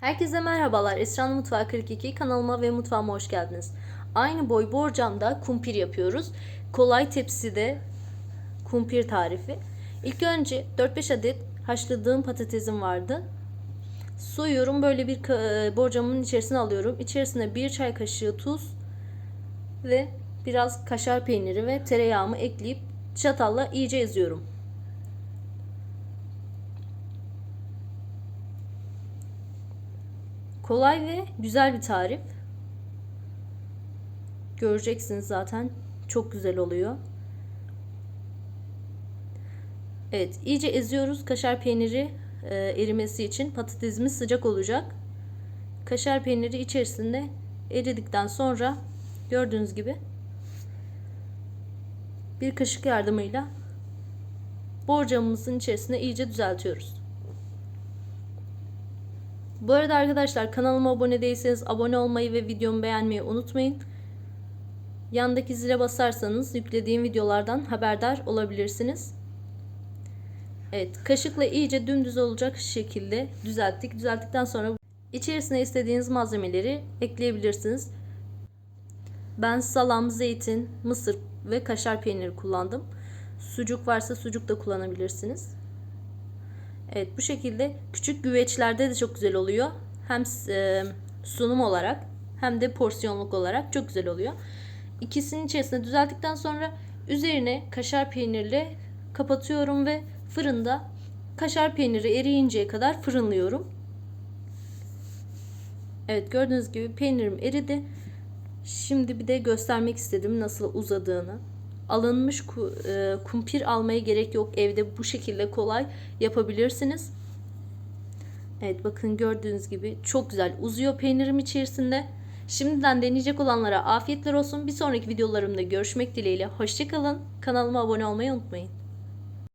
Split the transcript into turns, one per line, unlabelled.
Herkese merhabalar. Esra'nın Mutfağı 42 kanalıma ve mutfağıma hoş geldiniz. Aynı boy borcamda kumpir yapıyoruz. Kolay tepside kumpir tarifi. İlk önce 4-5 adet haşladığım patatesim vardı. Soyuyorum böyle bir e, borcamın içerisine alıyorum. İçerisine bir çay kaşığı tuz ve biraz kaşar peyniri ve tereyağımı ekleyip çatalla iyice eziyorum. Kolay ve güzel bir tarif. Göreceksiniz zaten. Çok güzel oluyor. Evet, iyice eziyoruz kaşar peyniri e, erimesi için. Patatesimiz sıcak olacak. Kaşar peyniri içerisinde eridikten sonra gördüğünüz gibi bir kaşık yardımıyla borcamımızın içerisine iyice düzeltiyoruz. Bu arada arkadaşlar kanalıma abone değilseniz abone olmayı ve videomu beğenmeyi unutmayın. Yandaki zile basarsanız yüklediğim videolardan haberdar olabilirsiniz. Evet kaşıkla iyice dümdüz olacak şekilde düzelttik. Düzelttikten sonra içerisine istediğiniz malzemeleri ekleyebilirsiniz. Ben salam, zeytin, mısır ve kaşar peyniri kullandım. Sucuk varsa sucuk da kullanabilirsiniz. Evet bu şekilde küçük güveçlerde de çok güzel oluyor. Hem e, sunum olarak hem de porsiyonluk olarak çok güzel oluyor. İkisinin içerisine düzelttikten sonra üzerine kaşar peynirle kapatıyorum ve fırında kaşar peyniri eriyinceye kadar fırınlıyorum. Evet gördüğünüz gibi peynirim eridi. Şimdi bir de göstermek istedim nasıl uzadığını alınmış e, kumpir almaya gerek yok. Evde bu şekilde kolay yapabilirsiniz. Evet bakın gördüğünüz gibi çok güzel uzuyor peynirim içerisinde. Şimdiden deneyecek olanlara afiyetler olsun. Bir sonraki videolarımda görüşmek dileğiyle. Hoşçakalın. Kanalıma abone olmayı unutmayın.